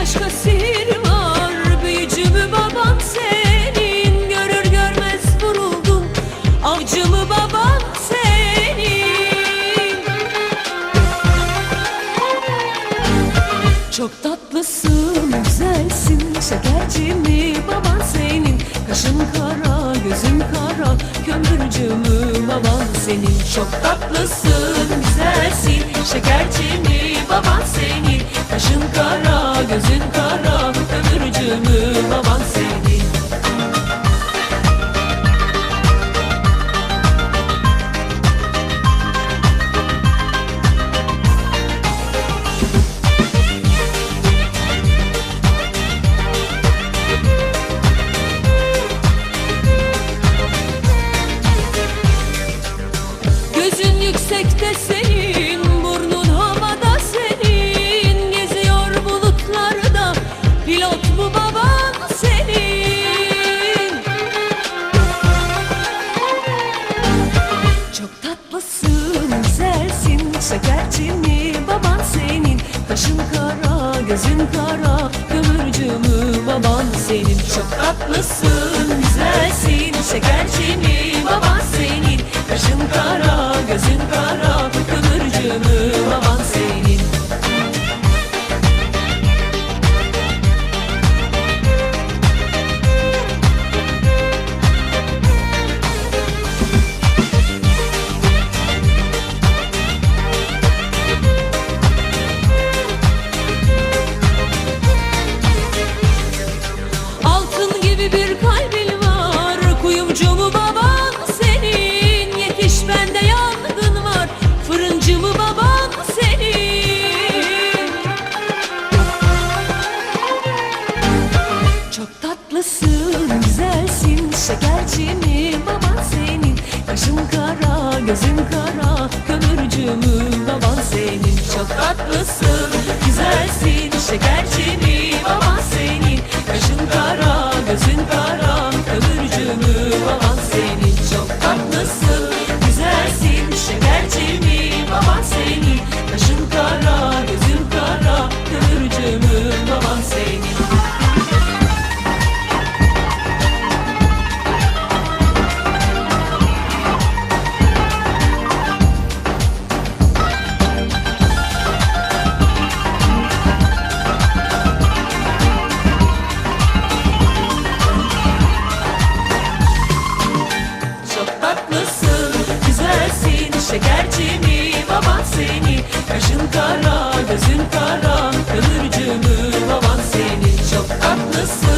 başka sihir var. Büyücü mü baban senin. Görür görmez vuruldum. Avcı mı baban senin. Çok tatlısın, güzelsin. Şekerci mi baban senin? Kaşın kara, gözün kara. Kömürcü mü baban senin? Çok tatlısın, güzelsin. Şekerci mi baban senin. Kaşın kara, gözün kara Kömürcü mü baban senin. Gözün yüksekte senin, şekerci mi baban senin? Kaşın kara, gözün kara, mü baban senin. Çok tatlısın, güzelsin, şekerci mi baban senin? Kaşın kara, güzelsin Şekerci mi baban senin? Kaşın kara, gözün kara Kömürcü mü baban senin. Çok tatlısın, güzelsin. Şekerci mi baban senin şekerci mi baban seni. Kaşın kara gözün kara kıvırcığı baban seni. Çok tatlısın.